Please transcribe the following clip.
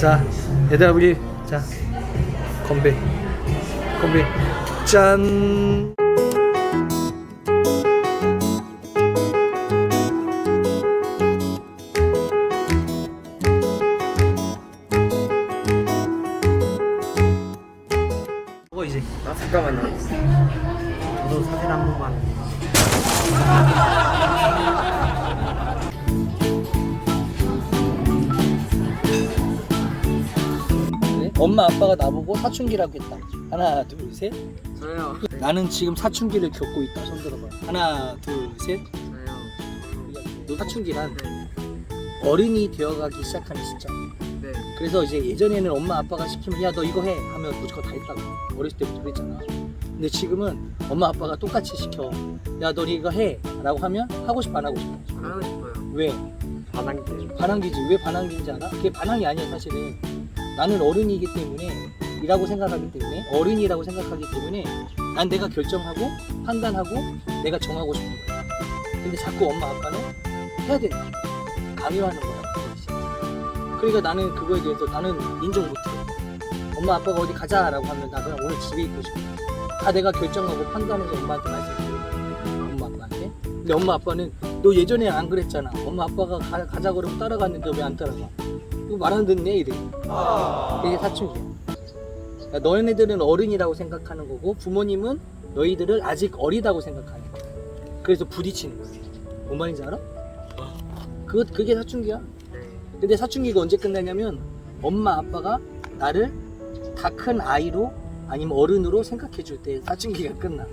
자, 얘들아 우리 자 건배, 건배, 짠. 먹어 이제. 아 잠깐만요. 너도 사진 한 번만. 엄마 아빠가 나보고 사춘기라고 했다. 하나 둘 셋. 저요. 나는 지금 사춘기를 겪고 있다. 손 들어봐. 하나 둘 셋. 저요. 너 사춘기란 네. 어른이 되어가기 시작하는 시점. 네. 그래서 이제 예전에는 엄마 아빠가 시키면 야 너 이거 해 하면 무조건 다 했다고 어렸을 때부터 그랬잖아 근데 지금은 엄마 아빠가 똑같이 시켜 야 너 이거 해 라고 하면 하고 싶어 안 하고 싶어 하고 싶어요. 왜? 반항기. 반항기지 왜 반항기인지 알아? 그게 반항이 아니야 사실은 나는 어른이기 때문에 이라고 생각하기 때문에 어른이라고 생각하기 때문에 난 내가 결정하고 판단하고 내가 정하고 싶은 거야. 근데 자꾸 엄마 아빠는 해야 거야. 강요하는 거야 그러니까 나는 그거에 대해서 나는 인정 못해. 엄마 아빠가 어디 가자라고 하면 나 그냥 오늘 집에 있고 싶어. 다 내가 결정하고 판단해서 엄마한테 말씀드려 엄마 아빠한테. 근데 엄마 아빠는 너 예전에 안 그랬잖아. 엄마 아빠가 가, 가자 그러면 따라갔는데 왜 안 따라가 말 안 듣네 이래 이게 사춘기야 그러니까 너네들은 어른이라고 생각하는 거고 부모님은 너희들을 아직 어리다고 생각하는 거야. 그래서 부딪히는 거야. 뭔 말인지 알아? 그거, 그게 사춘기야. 네. 근데 사춘기가 언제 끝나냐면 엄마 아빠가 나를 다 큰 아이로 아니면 어른으로 생각해 줄 때 사춘기가 끝나